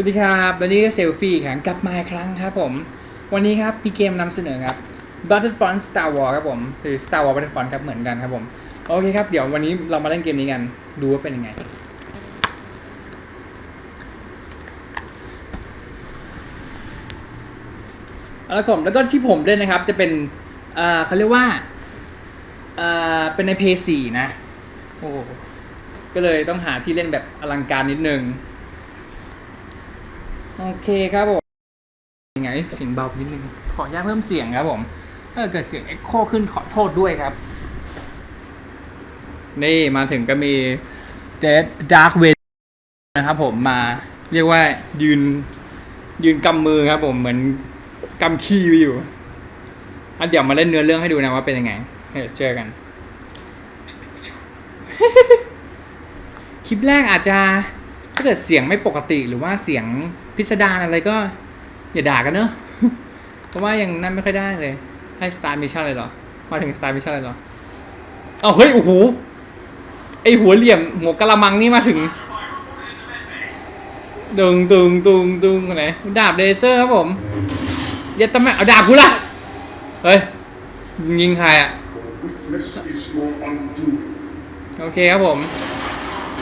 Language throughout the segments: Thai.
วัสดีครับวันนี้ก็เซลฟี่อีกครั้งกลับมาอีกครั้งครับผม วันนี้ครับมีเกมนำเสนอครับ Battlefront Star Wars ครับผมหรือ Star Wars Battlefront ครับเหมือนกันครับผมโอเคครับเดี๋ยววันนี้เรามาเล่นเกมนี้กัน ดูว่าเป็นยังไง แล้วผมแล้วก็ที่ผมเล่นนะครับจะเป็นเอ่อเขาเรียกว่าเอ่อเป็นใน p 4นะ โอ้ก็เลยต้องหาที่เล่นแบบอลังการนิดนึง โอเคครับผมยังไงเสียงเบานิดนึงขออนุญาตเพิ่มเสียงครับผมถ้าเกิดเสียงเอ็กโคขึ้นขอโทษด้วยครับ นี่มาถึงก็มีเจดดาร์คเวนะครับผมมาเรียกว่ายืนยืนกำมือครับผมเหมือนกำขี้ไว้อยู่อะเดี๋ยวมาเล่นเนื้อเรื่องให้ดูนะว่าเป็นยังไงเจอกัน คลิปแรกอาจจะ ถ้าเกิดเสียงไม่ปกติหรือว่าเสียงพิสดารอะไรก็ อย่าด่ากันเนอะเพราะว่ายังนั่นไม่ค่อยได้เลย ให้สตาร์มิชชั่นเลยเหรอ มาถึงสตาร์มิชชั่นเลยเหรอเอาเฮ้ยโอ้โหไอหัวเหลี่ยมหัวกะละมังนี่มาถึงตึงตึงตึงตึงไหนดาบเลเซอร์ครับผมย่าตะแม่เอาดาบกูละเฮ้ยยิงใครอะโอเคครับผม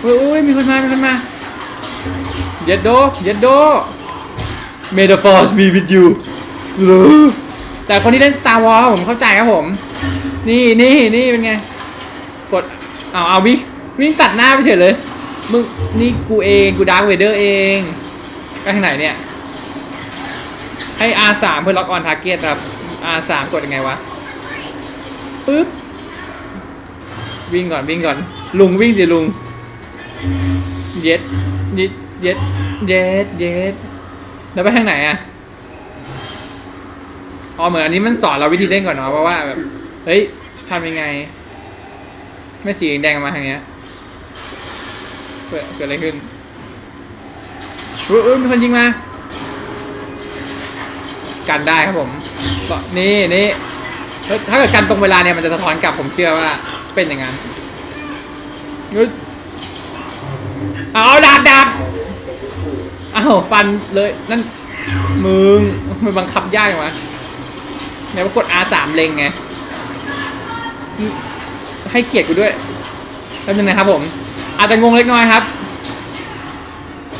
อุ้ยมีคนมา มีคนมา เย็ดโดเย็ดโด May the force be with you หรือแต่คนที่เล่น Star Wars คผมเข้าใจครับผม นี่นี่นี่เป็นไง กดเอาเอาวิ่งวิ่งตัดหน้าไปเฉยเลย มึงนี่กูเองกูดาร์ v เวเดอร์เองไปทางไหนเนี่ย ให้ R3 เพื่อล็อกออนทาร์เก็ตครับ R3 กดยังไงวะปึ๊บวิ่งก่อนวิ่งก่อน ลุงวิ่งสิลุง เย็ด เย็ดเย็ดเย็ดเย็ดแล้วไปทางไหนอะอ๋อเหมือนอันนี้มันสอนเราวิธีเล่นก่อนเนาะเพราะว่าแบบเฮ้ยทำยังไง ไม่สีแดงมาทางเนี้ยเกิดเกิดอะไรขึ้นอุ้ยมีคนยิงมา กันได้ครับผมนี่นี่ถ้าเกิดกันตรงเวลาเนี่ยมันจะสะท้อนกลับผมเชื่อว่าเป็นอย่างนั้น เฮ้ยเอาดาบดาบอ้าวฟันเลยนั่นมึงมันบังคับยากวะไหนว่ากด R3 เล็งไงให้เกียรติกูด้วยแล้วยังไงครับผม อาจจะงงเล็กน้อยครับ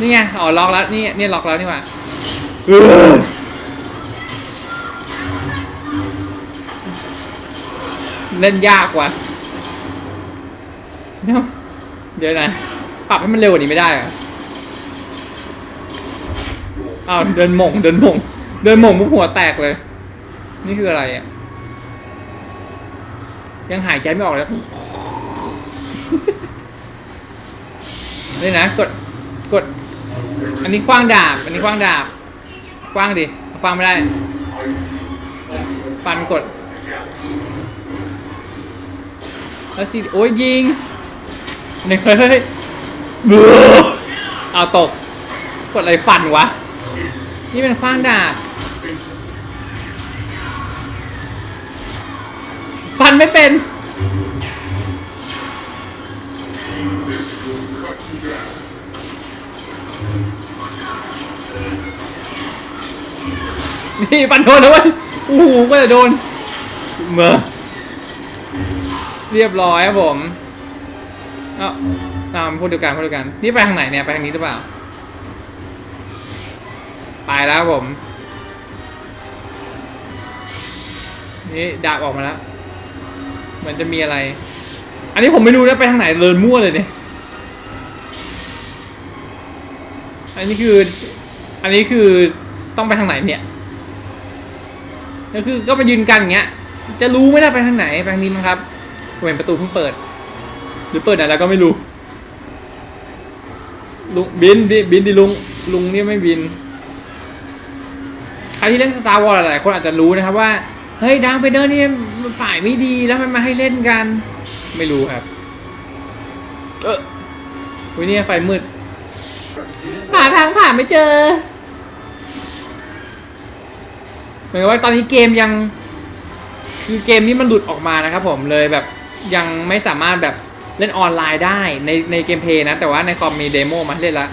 นี่ไงอ๋อล็อกแล้วนี่นี่ล็อกแล้วนี่หว่าเล่นยากว่ะเดี๋ยวเดี๋ยวนะ ปรับให้มันเร็วกว่านี้ไม่ได้เหรออ้าวเดินหม่งเดินหม่งเดินหม่งมุกหัวแตกเลย นี่คืออะไรอะ ยังหายใจไม่ออกเลยนี่นะกดกด อันนี้คว้างดาบ อันนี้คว้างดาบคว้างดิคว้างไม่ได้ ปันกดแล้วสิโอ้ยยิงหนึ่งเฮ้ย เบื่อเอาตก กดอะไรฟันวะ นี่เป็นคว้างดาบฟันไม่เป็น นี่ฟันโดนแล้วเว้ยโอ้โหก็จะโดนเมื่อเรียบร้อยครับผมอ้า ตามพูดเดียวกันพูดเดียวกัน นี่ไปทางไหนเนี่ย ไปทางนี้หรือเปล่า ไปแล้วผม นี่ดาบออกมาแล้ว เหมือนจะมีอะไร อันนี้ผมไม่รู้นะไปทางไหนเดินมั่วเลยเนี่ย อันนี้คือ อันนี้คือต้องไปทางไหนเนี่ยก็คือก็มายืนกันอย่างเงี้ย จะรู้ไหมล่ะไปทางไหนไปทางนี้มั้งครับเห็นประตูเพิ่งเปิด หรือเปิดไหนแล้วก็ไม่รู้ ลุงบินดิบินดิลุงลุงเนี่ยไม่บิน ใครที่เล่น Star Wars หลายๆคนอาจจะรู้นะครับว่า เฮ้ยดาร์ v เ a เดอร์นี่มันฝ่ายไม่ดีแล้วมันมาให้เล่นกัน ไม่รู้ครับ เออวันนี้ไฟมืดหาทางผ่านไม่เจอเหมือนกับว่าตอนนี้เกมยัง คือเกมนี้มันหลุดออกมานะครับผมเลยแบบยังไม่สามารถแบบ เล่นออนไลน์ได้ในในเกมเพย์นะ แต่ว่าในคอมมีเดโมมาเล่นละ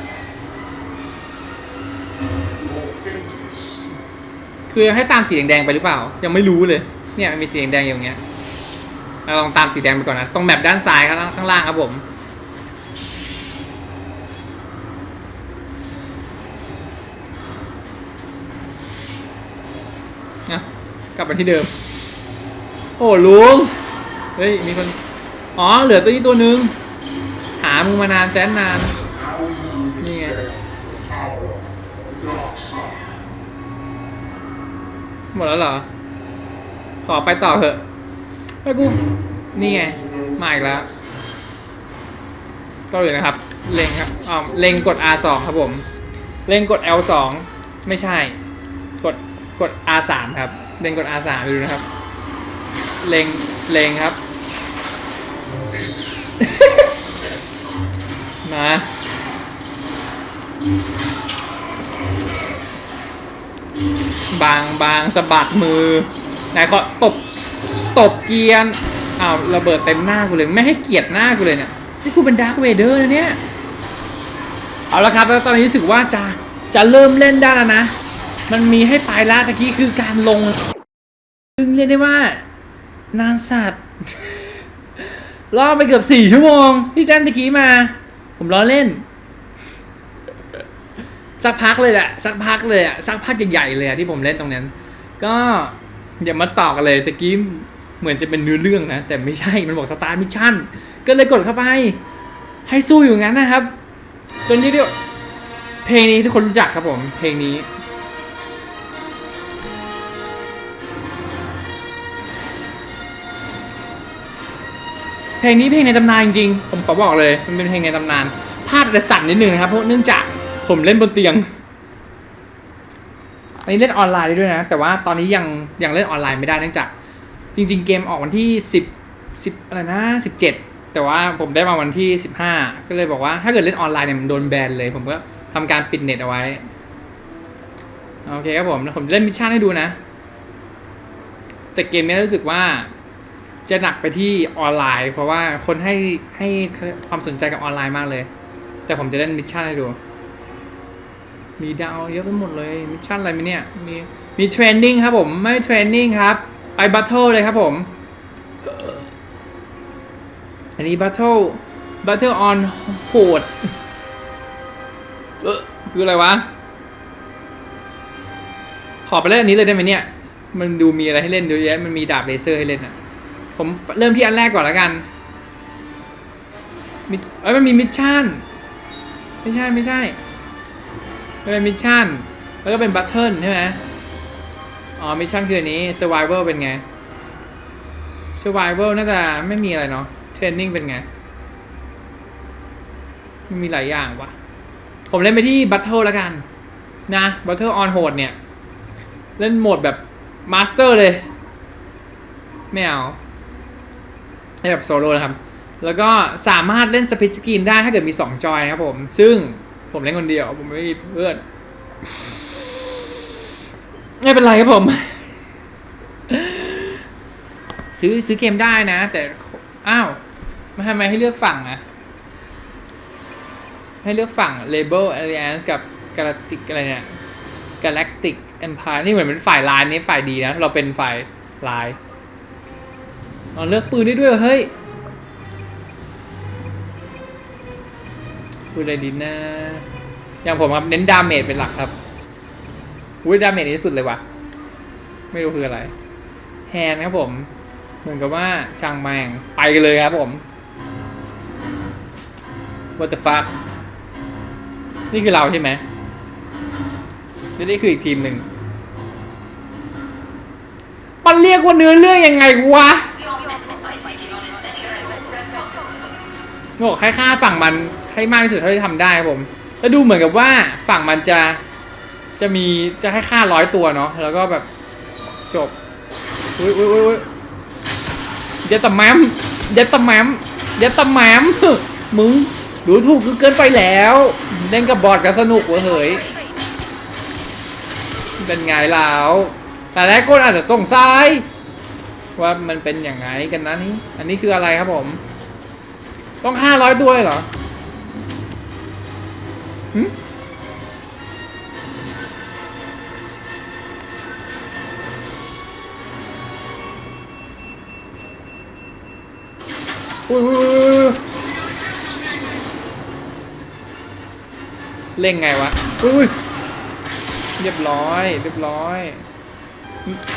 คือให้ตามสีแดงๆไปหรือเปล่า ยังไม่รู้เลย เนี่ยมันมีสีแดงๆอย่างเงี้ยเราลองตามสีแดงไปก่อนนะตรงแมปด้านซ้ายข้างล่างข้างล่างครับผมอะกลับมาที่เดิม โอ้ลุง เฮ้ย มีคน อ๋อ เหลือตัวนี้ตัวหนึ่งหามึงมานานแสนนาน นี่ไงหมดแล้วเหรอ ขอไปต่อเถอะไปกู นี่ไง มาอีกแล้ว ก็เลยนะครับ เล็งครับอ๋อเล็งกด R2 ครับผม เล็งกด L2 ไม่ใช่ กด กด R3 ครับ เล็งกด R3 ดูนะครับ เล็ง เล็งครับ มา บางบางสะบัดมือไหนขอตบ ตบเกียร์อ้าวระเบิดเต็มหน้ากูเลย ไม่ให้เกียรติหน้ากูเลยเนี่ยนี่กูเป็นดาร์คเวเดอร์นะเนี่ย เอาละครับ แล้วตอนนี้รู้สึกว่าจะจะเริ่มเล่นได้แล้วนะ มันมีให้ไปละตะกี้คือการลงซึ่งเรียกได้ว่านานสัตว์ รอไปเกือบสี่ชั่วโมง ที่แจ้นตะกี้มา ผมล้อเล่น สักพักเลยแหละสักพักเลยอะสักพักใหญ่ๆเลยอะที่ผมเล่นตรงนั้น ก็อย่ามาต่อกันเลยตะกี้เหมือนจะเป็นเนื้อเรื่องนะ แต่ไม่ใช่มันบอกสตาร์มิชชั่น ก็เลยกดเข้าไป ให้สู้อยู่งั้นนะครับ จนที่เดียวเพลงนี้ทุกคนรู้จักครับผม เพลงนี้ เพลงนี้เพลงในตำนานจริงๆผมขอบอกเลยมันเป็นเพลงในตำนานภาพจะสั่นนิดนึงนะครับเพราะเนื่องจากผมเล่นบนเตียงอันนี้เล่นออนไลน์ได้ด้วยนะ แต่ว่าตอนนี้ยังยังเล่นออนไลน์ไม่ได้เนื่องจาก จริง ๆ เกมออกวันที่ 10 10อะไรนะ17 แต่ว่าผมได้มาวันที่ 15 ก็เลยบอกว่าถ้าเกิดเล่นออนไลน์เนี่ยมันโดนแบนเลย ผมก็ทำการปิดเน็ตเอาไว้ โอเคครับผมแล้วผมเล่นมิชชั่นให้ดูนะ แต่เกมนี้รู้สึกว่า จะหนักไปที่ออนไลน์ เพราะว่าคนให้ให้ความสนใจกับออนไลน์มากเลย แต่ผมจะเล่นมิชชั่นให้ดู มีดาวเยอะไปหมดเลยมิชชั่นอะไรมีเนี่ยมีมีเทรนนิ่งครับผมไม่เทรนนิ่งครับไปบัตเทิลเลยครับผม อันนี้บัตเทิลบัตเทิลออนโหดเออคืออะไรวะ ขอไปเล่นอันนี้เลยได้ไหมเนี่ย มันดูมีอะไรให้เล่นเยอะแยะมันมีดาบเลเซอร์ให้เล่นอะ ผมเริ่มที่อันแรกก่อนแล้วกันมิเอ้ยมันมีมิชชั่น ไม่ใช่ไม่ใช่มันเป็นมิชชั่น แล้วก็เป็นบัตเทิลใช่ไหมอ๋อ มิชชั่นคืออันนี้ survival เป็นไง survival น่าจะไม่มีอะไรเนาะ training เป็นไงม,มีหลายอย่างวะผมเล่นไปที่ battle แล้วกัน นะ battle on hold เนี่ย เล่นโหมดแบบ master เลย ไม่เอา ให้แบบโซโล่นะครับ แล้วก็สามารถเล่นสปิ t สกรีนได้ถ้าเกิดมี 2 จอยนะครับผม ซึ่งผมเล่นคนเดียว ผมไม่มีเพื่อน ไม่เป็นไรครับผม ซื้อซื้อเกมได้นะ แต่ อ้าวมาทำไมให้เลือกฝั่งอะให้เลือกฝั่ง Label Alliance กับ Galactic อะไรเนี่ย Galactic Empire นี่เหมือนเป็นฝ่ายลายนี่ฝ่ายดีนะ เราเป็นฝ่ายลาย อ๋อเลือกปืนได้ด้วยเหรอเฮ้ยปืนอะไรดีนะ อย่างผมครับเน้นดาเมจเป็นหลักครับอุ้ยดาเมจที่สุดเลยว่ะไม่รู้คืออะไร แฮนครับผม เหมือนกับว่าจางแมงไปกันเลยครับผม What the fuck นี่คือเราใช่ไหมนี่นี่คืออีกทีมหนึ่ง มันเรียกว่าเนื้อเรื่องยังไงวะ บอกให้ค่าฝั่งมันให้มากที่สุดเท่าที่ทำได้ครับผม แล้วดูเหมือนกับว่าฝั่งมันจะจะมีจะให้ค่าร้อยตัวเนาะแล้วก็แบบจบอุ้ยอุ้ยอุ้ยยเยัดตะแมมเยัดตะแมมเยัดตะแมมมึงดูถูกกูเกินไปแล้วเล่นกับบอดก็สนุกเว้ยเฮ้ยเป็นไงแล้วแต่หลายคนอาจจะสงสัยว่ามันเป็นอย่างไงกันนะนี่อันนี้คืออะไรครับผม ต้องห้าร้อยด้วยเหรอหือุ้ยเล่งไงวะ อุ้ยเรียบร้อย เรียบร้อย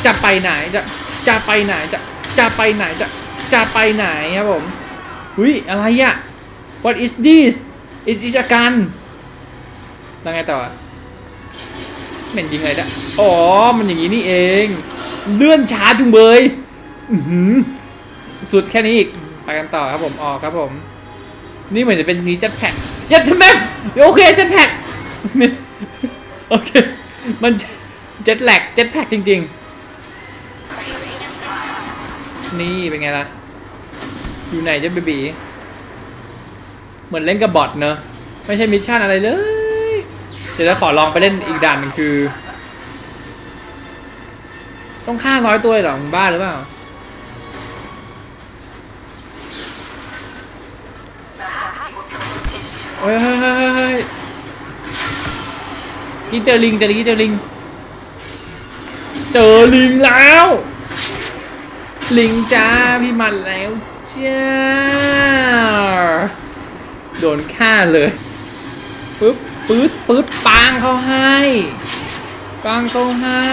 จะไปไหนจะ จะไปไหนจะ จะไปไหนจะ จะไปไหนครับผม หุยอะไรอะ what is this is this a gun แล้วไงต่ออะเหม็นยิงอะไรนี่ยอ๋อ มันอย่างนี้นี่เอง เลื่อนช้าจุงเบยอือหือสุดแค่นี้อีก ไปกันต่อครับผม ออกครับผม นี่เหมือนจะเป็นมีจ็ตแพ็กยัดทำไมโอเคจ็ตแพ็กโอเค มันเจ็ตแหลกเจ็ตแพ็กจริง ๆ นี่เป็นไงล่ะ อยู่ไหนเจ้าเบบีเหมือนเล่นกับบอทเนอะไม่ใช่มิชชั่นอะไรเลย เดี๋ยวจะขอลองไปเล่นอีกด่านหนึ่งคือ ต้องฆ่าร้อยตัวเลยเหรอมึงบ้าหรือเปล่าเฮ้ยเฮ้ยเฮ้ยเฮ้ยเฮ้ยนี่เจอลิงเจอลิงเจอลิง เจอลิงแล้ว ลิงจ้าพี่มันแล้ว จ้าโดนฆ่าเลยปึ๊บปึ๊ดปึ๊ดปางเขาให้ปางเขาให้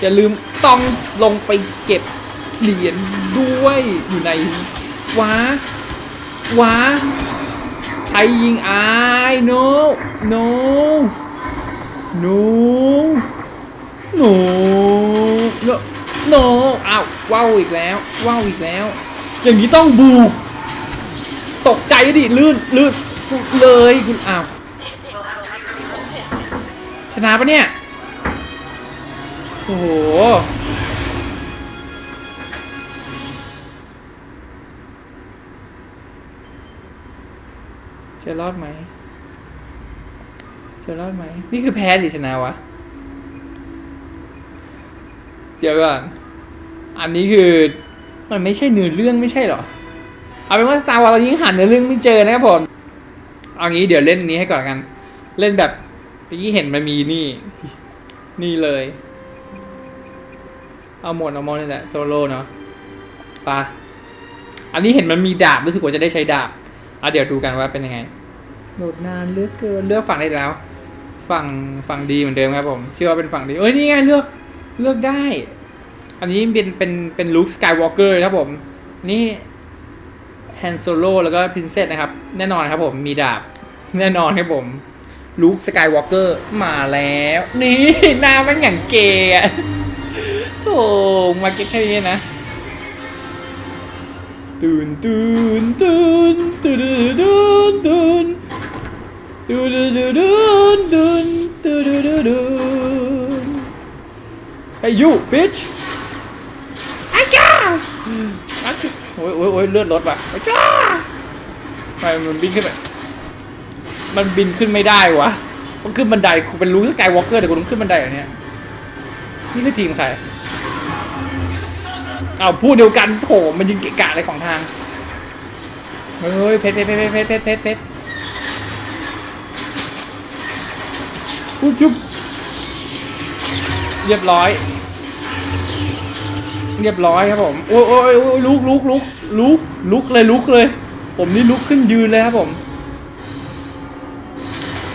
อย่าลืมต้องลงไปเก็บเหรียญด้วยอยู่ในว้าว้าใครยิงอาย no no no no no no อ้าวว้าวอีกแล้วว้าวอีกแล้ว อย่างนี้ต้องบู ตกใจดิลื่นลื่นเลยคุณอ้าวชนะปะเนี่ย โอ้โห จะรอดไหม จะรอดไหม นี่คือแพ้หรือชนะวะ เดี๋ยวก่อน อันนี้คือ มันไม่ใช่เนื้อเรื่องไม่ใช่เหรอ เอาเป็นว่า Star Wars ตอนนี้ยังหาเนื้อเรื่องไม่เจอนะครับผม เอางี้เดี๋ยวเล่นนี้ให้ก่อนกัน เล่นแบบเมื่อกี้เห็นมันมีนี่ นี่เลย เอาหมดเอาหมดนี่แหละโซโล่เนาะไปะอันนี้เห็นมันมีดาบรู้สึกว่าจะได้ใช้ดาบอะเดี๋ยวดูกันว่าเป็นยังไงโหลดนานเลือกเกินเลือกฝั่งได้แล้ว ฝั่งฝั่งดีเหมือนเดิมครับผมเชื่อว่าเป็นฝั่งดีเอ้ยนี่ไงเลือกเลือกได้ อันนี้เป็นเป็นเป็นลุคสกายวอล์กเกอร์ครับผม นี่แฮนโซโลแล้วก็พินเซสนะครับ แน่นอนครับผมมีดาบแน่นอนครับผมลุคสกายวอล์กเกอร์มาแล้ว นี่หน้ามันอย่างเกย์อะโธ่มาเก็ตแค่นี้นะตูนตูนตูนตูนตูนตูนตูนตูนตูนตูนตูนตูนตูน Hey you bitch โอ้ยโอ้ยโอ้ยเลือดลดว่ะอาจ้าทำไมมันบินขึ้นไปมันบินขึ้นไม่ได้วะมันขึ้นบันไดกูเป็นรู้สกายวอล์กเกอร์แต่กูต้องขึ้นบันไดเหรอเนี่ยนี่คือทีมใครอ้าวพูดเดียวกันโถมันยิงเกะกะอะไรของทางเฮ้ยเพชรเพชรเพชรเพชรเพชรเพชรเพชรอุ๊ยจุ๊บเรียบร้อย เรียบร้อยครับผมโอ้ยโอ้ยโอ้ยลุกลุกลุกลุกลุกเลยลุกเลย ผมนี่ลุกขึ้นยืนเลยครับผม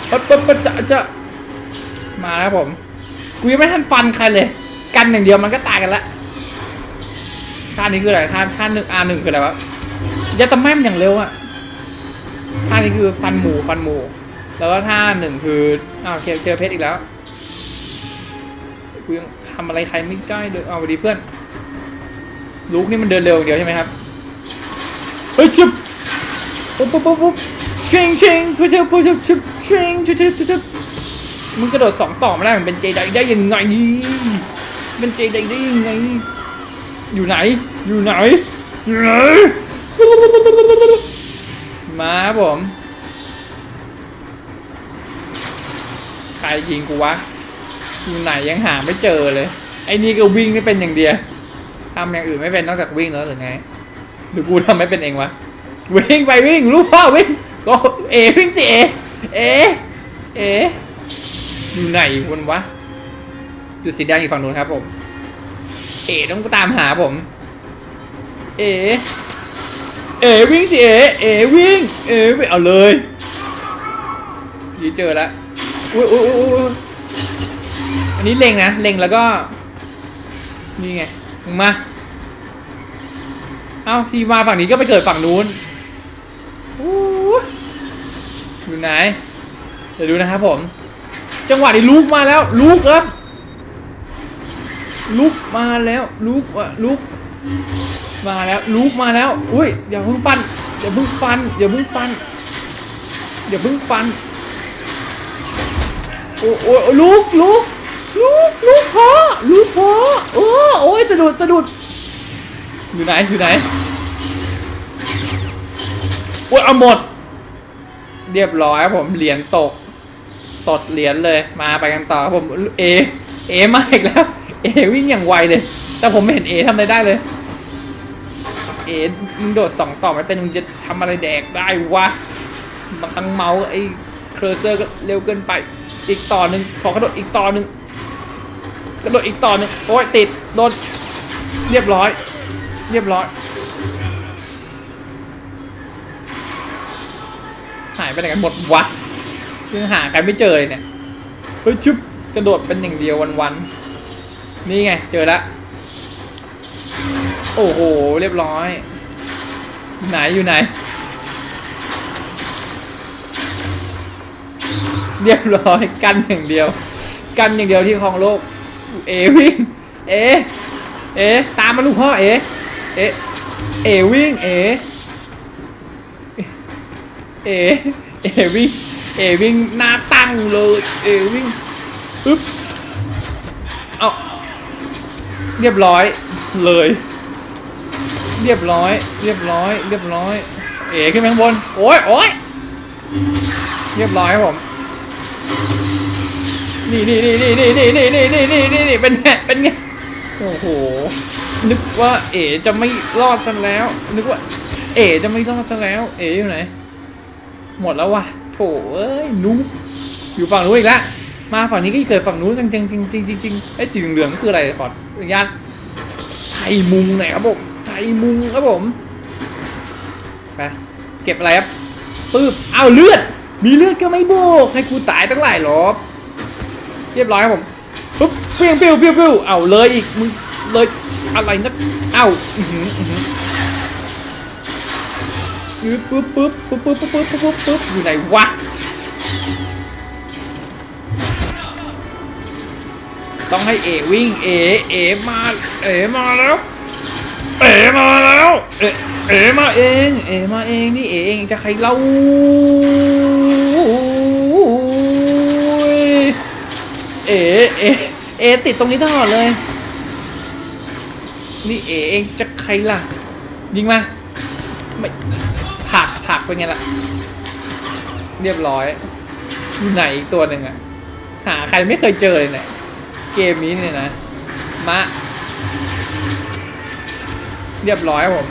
ปั๊บปั๊บปั๊บจะจะมาแล้วครับผมกูยังไม่ทันฟันใครเลย กันอย่างเดียวมันก็ตายกันละท่านี้คืออะไรท่าท่าหนึ่งอาหนึ่งคืออะไรวะยาตะแม่มอย่างเร็วอะท่านี้คือฟันหมูฟันหมู แล้วก็ท่าหนึ่งคืออ้าวเจอเจอเพชรอีกแล้วกูยังทำอะไรใครไม่ได้เลยเอาสวัสดีเพื่อน ลูกนี่มันเดินเร็วอย่างเดียวใช่ไหมครับเฮ้ยชิบปุ๊บปุ๊บปุ๊บปุ๊บเชงเชงพูดเถอะพูดเถอะชิบชงชิบชิบชิบชิบมึงกระโดดสองต่อม่ได้มันเป็นเจไดได้ยังไงเป็นเจไดได้ยังไง อยู่ไหน อยู่ไหนอยู่ไหนมาครับผมใครยิงกูวะอยู่ไหนยังหาไม่เจอเลย ไอ้นี่ก็วิ่งไม่เป็นอย่างเดียว ทำอย่างอื่นไม่เป็นนอกจากวิ่งแล้วหรือไงหรือกูทำไม่เป็นเองวะวิ่งไปวิ่งลูกพ่อวิ่งก็เอวิ่งสิเอเอเออยู่ไหนวนวะอยู่สีแดงอีกฝั่งนู้นครับผม เอต้องตามหาผม เอเอวิ่งสิเอเอวิ่งเอวิ่งเอาเลยพี่เจอแล้วอุ้อุ้ยอุ้ยอุ้ยอันนี้เล็งนะเล็งแล้วก็นี่ไง มา เอ้าพี่มาฝั่งนี้ก็ไปเกิดฝั่งนู้นอู้อยู่ไหน เดี๋ยวดูนะครับผม จังหวะนี้ลูกมาแล้วลูกครับลูกมาแล้วลูกว่ะลูกมาแล้วลูกมาแล้ว อุ้ยอย่าเพิ่งฟันอย่าเพิ่งฟันอย่าเพิ่งฟันอย่าเพิ่งฟันโอ้โอ้โอ้ลูกลูก ลูกลูกพอลูกพอโอ้โอ้ยสะดุดสะดุดอยู่ไหนอยู่ไหนโอ้ยเอาหมด เรียบร้อยผมเหรียญตก ตดเหรียญเลยมาไปกันต่อผมเอเอมาอีกแล้วเอวิ่งอย่างไวเลย แต่ผมไม่เห็นเอทำอะไรได้เลยเอมึงโดดสองต่อไม่เป็นมึงจะทำอะไรแดกได้วะบางครั้งเมาส์ไอ้เคอร์เซอร์ก็เร็วเกินไปอีกต่อหนึ่งขอกระโดดอีกต่อหนึ่ง ระโดดอีกต่อนึ่งโอ้ยติดโดนเรียบร้อย เรียบร้อย หายไปไหนกันหมดวะยังหาใครไม่เจอเลยเนี่ยเฮ้ยชุบกระโดดเป็นอย่างเดียววันๆนี่ไงเจอล้วโอ้โหเรียบร้อย ไหนอยู่ไหน เรียบร้อยกันอย่างเดียว กันอย่างเดียวที่ครองโลก เอวิ่ง เอ เอ ตามมาลูกพ่อเอ เอ เอวิ่ง เอ เอ เอวิ่ง เอวิ่งหน้าตั้งเลย เอวิ่งปึ๊บ เอาเรียบร้อยเลย เรียบร้อย เรียบร้อย เรียบร้อย เอ๋ขึ้นไปข้างบน โอ้ยโอ้ยเรียบร้อยครับผม นี่นี่นี่นี่นี่นี่นี่นี่นี่นี่นี่นี่เป็นไงเป็นไงโอ้โห นึกว่าเอ๋จะไม่รอดซะแล้ว นึกว่า เอ๋จะไม่รอดซะแล้ว เอ๋อยู่ไหน หมดแล้ววะโถเอ้ยนุ๊กอยู่ฝั่งนู้นอีกแล้วมาฝั่งนี้ก็เกิดฝั่งนู้นจริงจริงจริงจริงจริงไอ้สีเหลืองคืออะไรขออนุญาตไทยมุงหน่อยครับผมไทยมุงครับผมไปเก็บอะไรครับปื๊บเอาเลือด มีเลือดก็ไม่โบกให้กูตายตั้งหลายรอบ เรียบร้อยครับผมปุ๊บเปี้ยงเปี้ยวเปี้ยวเปี้ยวเอาเลยอีกมึงเลยอะไรนะเอาอื้อหืออือปึ๊บปึ๊บปึ๊บปึ๊บปึ๊บปึ๊บปึ๊บปึ๊บปึ๊บอยู่ไหนวะต้องให้เอวิ่งเอเอมาเอมาแล้ว เอมาแล้วเอเอมาเอง เอมาเองนี่เอเองจะใครเล่า เอเอเอติดตรงนี้ตลอดเลย นี่เอเองจะใครล่ะ ยิงมา ไม่ผักผักเป็นไงล่ะ เรียบร้อยอยู่ไหนอีกตัวหนึ่งอะหาใครไม่เคยเจอเลยเนี่ย เกมนี้เนี่ยนะ มะ เรียบร้อยครับผม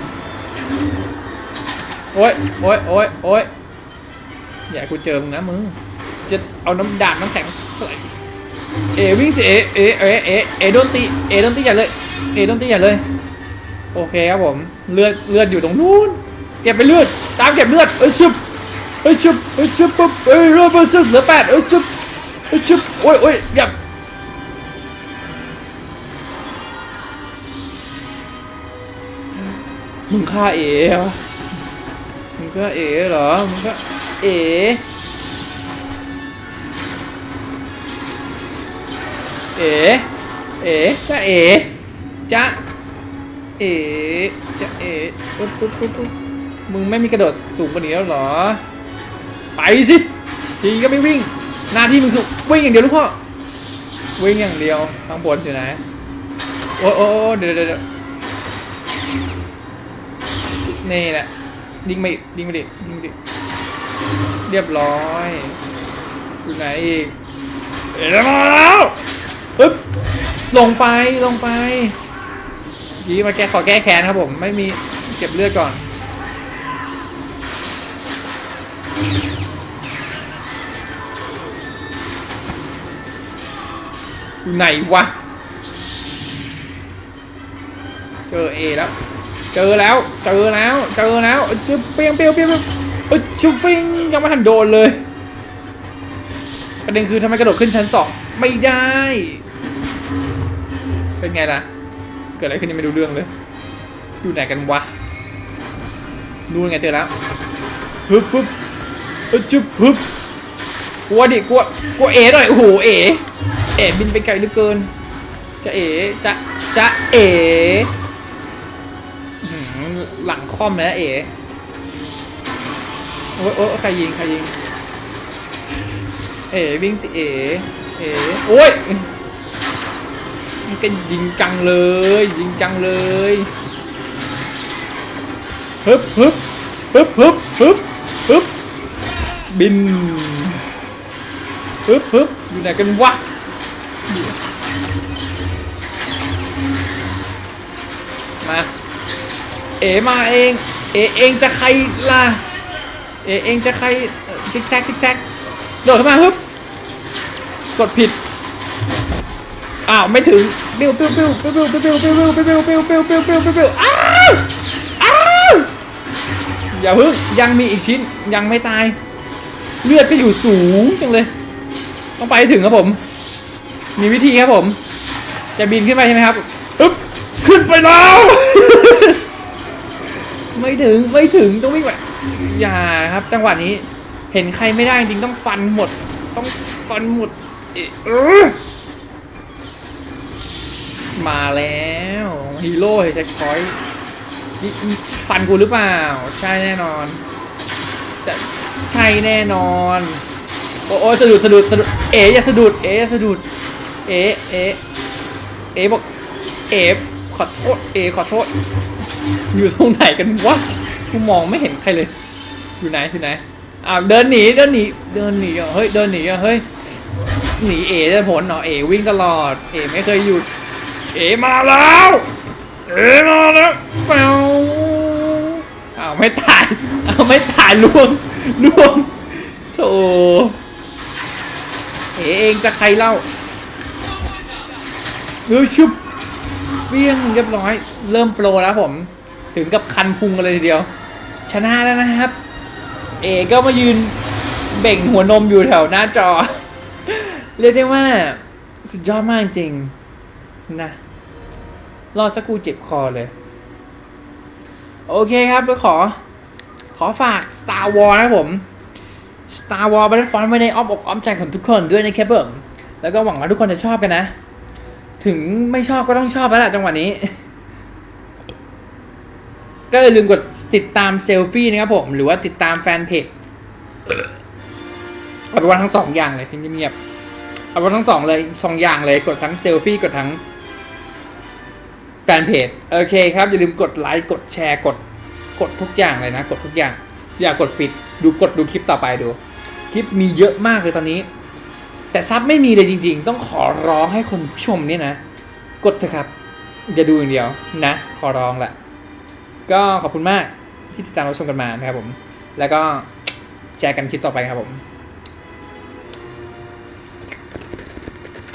โอ้ยโอ้ยโอ้ยโอ้ยอย่ากูเจอมึงนะมึง จะเอาน้ำดาบน้ำแข็งใส่ เอวิ่งสิเอเอเอเอเอโดนตีเอโดนตีอย่าเลยเอโดนตีอย่าเลย โอเคครับผมเลือดเลือดอยู่ตรงนู้นเก็บไปเลือดตามเก็บเลือดเอ้ยชุบเอ้ยชุบเอ้ยชุบปุ๊บเอ้ยเลือดเบอร์ซึเหลือแปดเอ้ยชุบเอ้ยชุบโอ้ยโอ้ยอย่ามึงฆ่าเอ๋เหรอมึงฆ่าเอ๋เหรอมึงฆ่าเอ๋ เอ๋เอ๋จ้าเอ๋จ้าเอ๋จ้าเอ๋ปุ๊บปุ๊บปุ๊บปุ๊บมึงไม่มีกระโดดสูงกว่านี้แล้วเหรอ ไปสิทีก็ไม่วิ่ง หน้าที่มึงคือวิ่งอย่างเดียวลูกพ่อวิ่งอย่างเดียวข้างบนอยู่ไหนโอ้โอ้เดี๋ยวเดี๋ยวเนี่แหละยิงไม่ยิงไม่ดิยิงไม่ดิเรียบร้อยอยู่ไหนอีกเอ๋มาแล้ว ปึ๊บลงไปลงไปยีมาแก้ขอแก้แค้นครับผม ไม่มีเก็บเลือดก่อน อยู่ไหนวะ เจอเอแล้ว เจอแล้ว เจอแล้ว เจอแล้วจุ๊บเปียงเปียงเปียงเปียงเอ้ยชุบฟิงยังไม่ทันโดนเลย ประเด็นคือทำไมกระโดดขึ้นชั้นสองไม่ได้ เป็นไงล่ะ เกิดอะไรขึ้นยังไม่รู้เรื่องเลย อยู่ไหนกันวะนู่นไงเจอแล้วฮึบฟึบอ้ยจุ๊บฮึบกลัวดิกลัวกลัวเอ๋หน่อยโอ้โหเอ๋เอ๋บินไปไกลเหลือเกินจะเอ๋จะจะเอ๋หลังค่อมเลยนะเอ๋โอ้ยโอ้ยใครยิงใครยิง เอ๋วิ่งสิเอ๋เอ๋โอ้ย มันก็ยิงจังเลย ยิงจังเลยฮึบฮึบฮึบฮึบฮึบฮึบบินฮึบฮึบอยู่ไหนกันวะมาเอ๋มาเอง เอ๋เองจะใครล่ะ เอ๋เองจะใครซิกแซกซิกแซกโดดเข้ามาฮึบกดผิด อ้าวไม่ถึงปิ้วปิ้วปิ้วปิ้วปิ้วปิ้วปิ้วปิ้วปิ้วปิ้วปิ้วปิ้วปิ้วปิ้วปิ้วอ้าวอ้าวอย่าพึ่งยังมีอีกชิ้นยังไม่ตาย เลือดก็อยู่สูงจังเลย ต้องไปให้ถึงครับผม มีวิธีครับผม จะบินขึ้นไปใช่ไหมครับอึ๊บขึ้นไปแล้ว ไม่ถึงไม่ถึงต้องวิ่งไปอย่าครับ จังหวะนี้ เห็นใครไม่ได้จริงๆต้องฟันหมด ต้องฟันหมดเอะเออ มาแล้วฮีโร่เช็คพอยต์นี่ฟันกูหรือเปล่า ใช่แน่นอน จะใช่แน่นอน โอ้โอสะดุดสะดุดสะดุดเอ๋อย่าสะดุดเอ๋อย่าสะดุดเอ๋เอ๋เอ๋บอกเอ๋ขอโทษเอขอโทษ อยู่ตรงไหนกันวะกูมองไม่เห็นใครเลย อยู่ไหนอยู่ไหนอ้าวเดินหนีเดินหนีเดินหนีอะเฮ้ยเดินหนีอะเฮ้ยหนีเอ๋จะผลเนาะเอ๋วิ่งตลอดเอ๋ไม่เคยหยุด เอ๋มาแล้ว เอ๋มาแล้วแปวอ้าวไม่ตายอ้าวไม่ตายล่วงล่วงโธ่เอ๋เองจะใครเล่าเฮ้ยชุบเปี้ยงเรียบร้อย เริ่มโปรแล้วผม ถึงกับคันพุงกันเลยทีเดียว ชนะแล้วนะครับ เอก็มายืนเบ่งหัวนมอยู่แถวหน้าจอ เรียกได้ว่าสุดยอดมากจริงนะ รอสักกูเจ็บคอเลย โอเคครับก็ขอ ขอฝาก Star Wars นะผม Star Wars Battlefront ไว้ในอ้อมอกอ้อมใจของทุกคนด้วยนะครับผมแล้วก็หวังว่าทุกคนจะชอบกันนะ ถึงไม่ชอบก็ต้องชอบแล้วล่ะจังหวะนี้ ก็อย่าลืมกดติดตามเซลฟี่นะครับผม หรือว่าติดตามแฟนเพจเอาเป็นว่าทั้งสองอย่างเลยเพียงเงียบเอาเป็นว่าทั้งสองเลยสองอย่างเลยกดทั้งเซลฟี่กดทั้ง แฟนเพจโอเคครับอย่าลืมกดไลค์กดแชร์กดกดทุกอย่างเลยนะ กดทุกอย่าง อย่ากดปิดดูกดดูคลิปต่อไปดู คลิปมีเยอะมากเลยตอนนี้ แต่ซับไม่มีเลยจริง ๆ ต้องขอร้องให้คนผู้ชมเนี่ยนะ กดเถอะครับอย่าดูอย่างเดียวนะ ขอร้องแหละก็ขอบคุณมากที่ติดตามรับชมกันมานะครับผม แล้วก็แชร์กันคลิปต่อไปครับผม